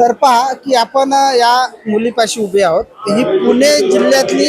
तर पहा की आपण या मुलीपाशी उभे आहोत. ही पुणे जिल्ह्यातली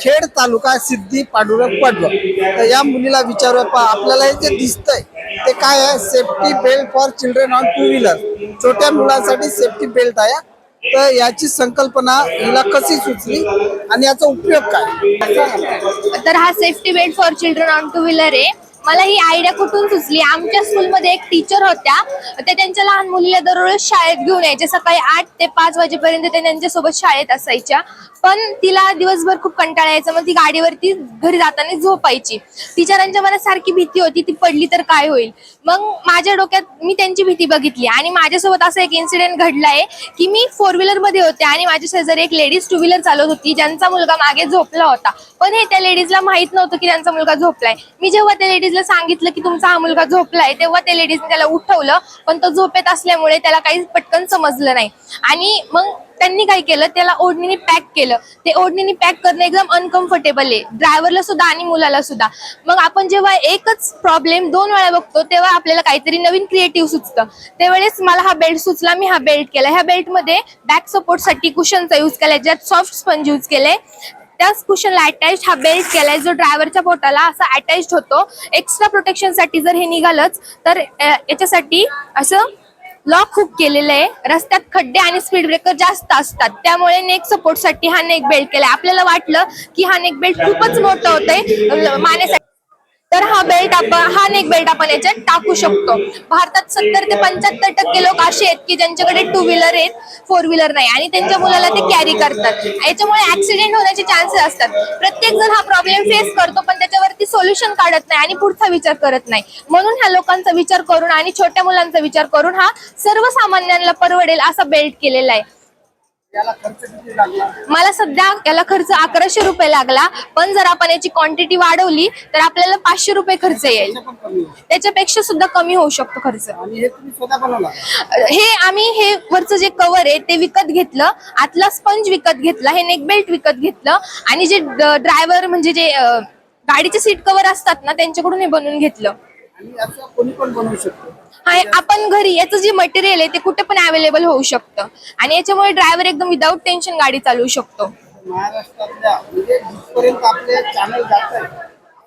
खेड तालुका सिद्धी पांडुरंग पडवळ. तर या मुलीला विचारूया पहा आपल्याला हे जे दिसतंय ते काय आहे? Safety belt for children on two wheeler छोट्या मुलांसाठी सेफ्टी बेल्ट आहे. तर याची संकल्पना हिला कशी सुचली आणि याचा उपयोग काय? तर हा safety belt for children on two wheeler आहे. मला ही आयडिया कुठून सुचली? आमच्या स्कूलमध्ये एक टीचर होत्या. त्या त्यांच्या लहान मुलीला दररोज शाळेत घेऊन यायचे. सकाळी आठ ते पाच वाजेपर्यंत ते त्यांच्यासोबत शाळेत असायच्या. पण तिला दिवसभर खूप कंटाळा यायचा. मग ती गाडीवरती घरी जाताना झोपायची. टीचरांच्या मनात सारखी भीती होती. ती पडली तर काय होईल? मग माझ्या डोक्यात मी त्यांची भीती बघितली. आणि माझ्यासोबत असं एक इन्सिडेंट घडला आहे की मी फोर व्हीलरमध्ये होते आणि माझ्या शेजारी एक लेडीज टू व्हीलर चालवत होती. ज्यांचा मुलगा मागे झोपला होता. पण हे त्या लेडीजला माहीत नव्हतं की त्यांचा मुलगा झोपलाय. मी जेव्हा त्या लेडीज लेडीजला सांगितलं की तुमचा हा मुलगा झोपलाय तेव्हा त्या लेडीजने त्याला उठवलं पण तो झोपेत असल्यामुळे त्याला काही पटकन समजलं नाही. आणि मग त्यांनी काय केलं त्याला ओढणीने पॅक केलं. ते ओढणीने पॅक करणं एकदम अनकम्फर्टेबल आहे. ड्रायव्हरला सुद्धा आणि मुलाला सुद्धा. मग आपण जेव्हा एकच प्रॉब्लेम दोन वेळा बघतो तेव्हा आपल्याला काहीतरी नवीन क्रिएटिव्ह सुचतं. त्यावेळेस मला हा बेल्ट सुचला मी हा बेल्ट केला. ह्या बेल्टमध्ये बॅक सपोर्टसाठी कुशनचा यूज केलाय. ज्यात सॉफ्ट स्पंज यूज केले त्याच कुशनला अटॅच हा बेल्ट केलाय जो ड्रायव्हरच्या पोटाला असा अटॅच होतो. एक्स्ट्रा प्रोटेक्शनसाठी जर हे निघालंच तर याच्यासाठी असं लॉक हुक केलेलं आहे. रस्त्यात खड्डे आणि स्पीड ब्रेकर जास्त असतात. त्यामुळे नेक सपोर्टसाठी हा नेक बेल्ट केलाय. आपल्याला वाटलं की हा नेक बेल्ट खूपच मोठं होतंय. मानेसाठी तर हा बेल्ट आपण हा नेक बेल्ट आपण याच्यात टाकू शकतो. भारतात सत्तर ते पंच्याहत्तर टक्के लोक असे आहेत की ज्यांच्याकडे टू व्हीलर आहेत फोर व्हीलर नाही. आणि त्यांच्या मुलाला ते कॅरी करतात. याच्यामुळे ऍक्सिडेंट होण्याचे चान्सेस असतात. प्रत्येक जण हा प्रॉब्लेम फेस करतो पण त्याच्यावरती सोल्युशन काढत नाही आणि पुढचा विचार करत नाही. म्हणून ह्या लोकांचा विचार करून आणि छोट्या मुलांचा विचार करून हा सर्वसामान्यांना परवडेल असा बेल्ट केलेला आहे. मला सध्या याला खर्च अकराशे रुपये लागला पण जर आपण याची क्वांटिटी वाढवली तर आपल्याला पाचशे रुपये खर्च येईल. त्याच्यापेक्षा सुद्धा कमी होऊ शकतो खर्च. हे हे आम्ही हे वरचं जे कव्हर आहे ते विकत घेतलं. आतला स्पंज विकत घेतला हे नेक बेल्ट विकत घेतलं. आणि जे ड्रायव्हर म्हणजे जे गाडीचे सीट कव्हर असतात ना त्यांच्याकडून हे बनवून घेतलं. आणि आपण घरी याचं जे मटेरियल आहे ते कुठे पण अवेलेबल होऊ शकतं. आणि याच्यामुळे ड्रायव्हर एकदम विदाऊट टेन्शन गाडी चालवू शकतो. महाराष्ट्रातल्या म्हणजे जिथपर्यंत आपले चॅनल जात आहे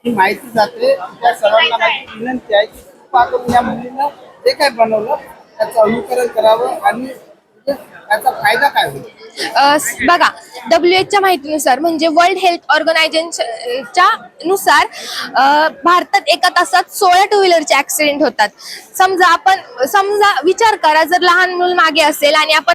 ही माहिती जाते त्या सर्वांना माहिती विनंती आहे की कृपा करून या मुलीनं जे काय बनवलं त्याचं अनुकरण करावं आणि म्हणजे त्याचा फायदा काय होईल? बघा डब्ल्यू एचच्या माहितीनुसार म्हणजे वर्ल्ड हेल्थ ऑर्गनायझेशनच्या नुसार भारतात एका तासात सोळा टू व्हीलरचे ऍक्सिडेंट होतात. समजा आपण समजा विचार करा जर लहान मूल मागे असेल आणि आपण